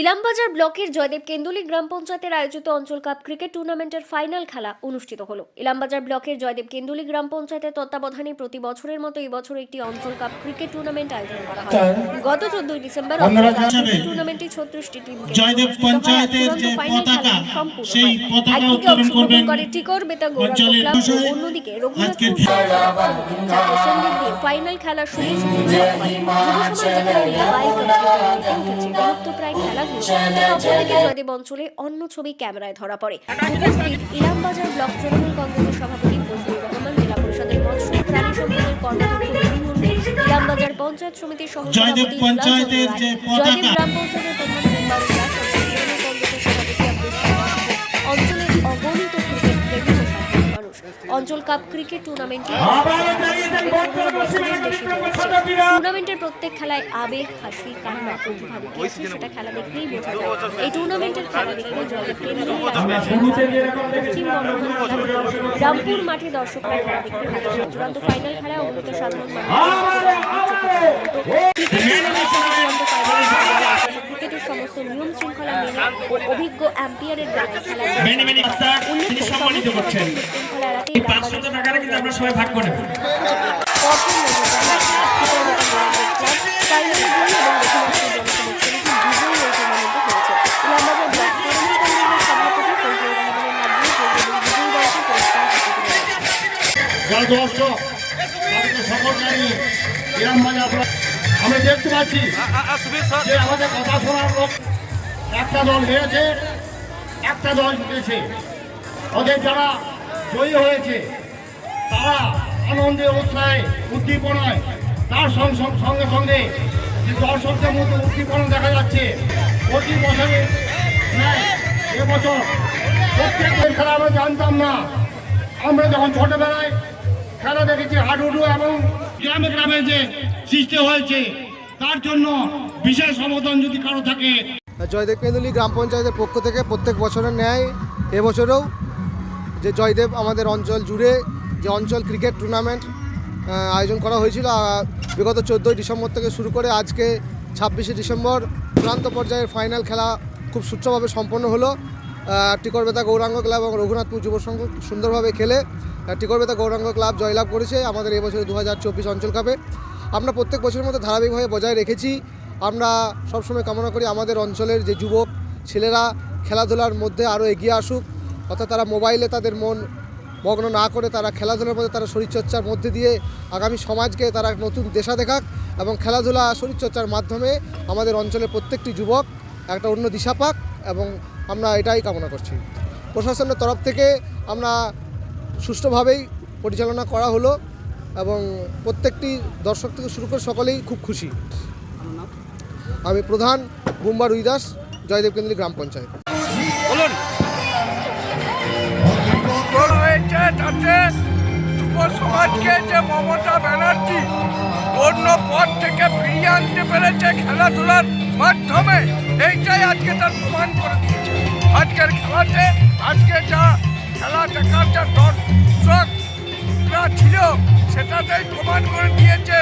ইলামবাজার ব্লকের জয়দেব কেন্দুলি গ্রাম পঞ্চায়েতের আয়োজিত অঞ্চল কাপ ক্রিকেট টুর্নামেন্টের ফাইনাল খেলা অনুষ্ঠিত হলো। ইলামবাজার ব্লকের জয়দেব কেন্দুলি গ্রাম পঞ্চায়েতের তত্ত্বাবধানে প্রতি বছরের মতো এই বছর একটি অঞ্চল কাপ ক্রিকেট টুর্নামেন্ট আয়োজন করা হয়। গত চোদ্দই ডিসেম্বর টুর্নামেন্টটি ছত্রিশটি টিম জয়দেব পঞ্চায়েতের যে পতাকা, সেই পতাকা উত্তোলন করবেন করে টিকর বেতা অন্যদিকে রঘুনাথপুর ফাইনাল খেলা শুরু সুযোগ হয় বিলুপ্তপ্রায় খেলাগুলো জয়দেব অঞ্চলে অন্য ছবি ক্যামেরায় ধরা পড়ে। উপস্থিত ইলামবাজার ব্লক তৃণমূল কংগ্রেসের সভাপতি ফজলুর রহমান জেলা পরিষদের মৎস্য প্রাণী সম্পদের কর্মাধ্যক্ষ ইলামবাজার পঞ্চায়েত সমিতির সহ জয়দেব গ্রাম পঞ্চায়েতের প্রধান অঞ্চলের অগণিত ক্রিকেট প্রেমী মানুষ। অঞ্চল কাপ ক্রিকেট টুর্নামেন্টে টুর্নামেন্টের প্রত্যেক খেলায় আবেগ হাসি কান্না প্রতিভা দেখিয়েছে সেটা খেলা দেখলেই বোঝা যায়। এই টুর্নামেন্টের খেলা দেখলে পশ্চিম বর্ধমান রামপুর মাঠে দর্শকরা খেলা দেখতে হয়। চূড়ান্ত ফাইনাল খেলায় অভিনীত সাধারণ ক্রিকেটের সমস্ত নিয়ম শৃঙ্খলা মেনে অভিজ্ঞ অ্যাম্পিয়ারের দ্বারা খেলা শৃঙ্খলা এড়াতে আমরা সবাই ভাগ করে যারা দর্শক তাদেরকে সকল জানিয়ে আমরা আমি দেখতে পাচ্ছি যে আমাদের কথা শোনার লোক একটা দল হেরেছে একটা দল জিতেছে। ওদের যারা জয়ী হয়েছে তারা আনন্দে উৎসাহে উদ্দীপনায় তার সঙ্গে সঙ্গে যে দর্শকদের মধ্যে উদ্দীপনা দেখা যাচ্ছে প্রতি বছরে এবছর প্রত্যেকের খেলা আমরা জানতাম না। আমরা যখন ছোটবেলায় খেলা দেখেছি হাডুডু এবং গ্রামে গ্রামে যে সৃষ্টি হয়েছে, তার জন্য বিশেষ অবদান যদি কারও থাকে। জয়দেব কেন্দুলি গ্রাম পঞ্চায়েতের পক্ষ থেকে প্রত্যেক বছরের ন্যায়, এবছরেও যে জয়দেব আমাদের অঞ্চল জুড়ে যে অঞ্চল ক্রিকেট টুর্নামেন্ট আয়োজন করা হয়েছিল বিগত চোদ্দোই ডিসেম্বর থেকে শুরু করে আজকে ছাব্বিশে ডিসেম্বর, চূড়ান্ত পর্যায়ের ফাইনাল খেলা খুব সুষ্ঠুভাবে সম্পন্ন হলো। টিকরবেতা গৌরাঙ্গ ক্লাব এবং রঘুনাথপুর যুব সংঘ সুন্দরভাবে খেলে আহ, টিকরবেতা গৌরাঙ্গ ক্লাব জয়লাভ করেছে আমাদের এবছর দু হাজার চব্বিশ অঞ্চল কাপে। আমরা প্রত্যেক বছরের মধ্যে ধারাবাহিকভাবে বজায় রেখেছি। আমরা সবসময় কামনা করি আমাদের অঞ্চলের যে যুবক ছেলেরা খেলাধুলার মধ্যে আরও এগিয়ে আসুক অর্থাৎ তারা মোবাইলে তাদের মন মগ্ন না করে তারা খেলাধুলার মধ্যে তারা শরীরচর্চার মধ্যে দিয়ে আগামী সমাজকে তারা নতুন দেশা দেখাক এবং খেলাধুলা শরীরচর্চার মাধ্যমে আমাদের অঞ্চলের প্রত্যেকটি যুবক একটা অন্য দিশা পাক এবং আমরা এটাই কামনা করছি। প্রশাসনের তরফ থেকে আমরা সুষ্ঠুভাবেই পরিচালনা করা হলো এবং প্রত্যেকটি দর্শক থেকে শুরু করে সকলেই খুব খুশি। আমি প্রধান বুম্বা রুইদাস জয়দেব কেন্দ্রী গ্রাম পঞ্চায়েত। তাতে যুব সমাজকে যে মমতা ব্যানার্জি অন্য পথ থেকে ফিরিয়ে আনতে পেরেছে খেলাধুলার মাধ্যমে। এইটাই আজকে তার প্রমাণ করে দিয়েছে। আজকের খেলাতে, আজকে যা খেলা দেখার যা দর্শকরা ছিল, সেটাতেই প্রমাণ করে দিয়েছে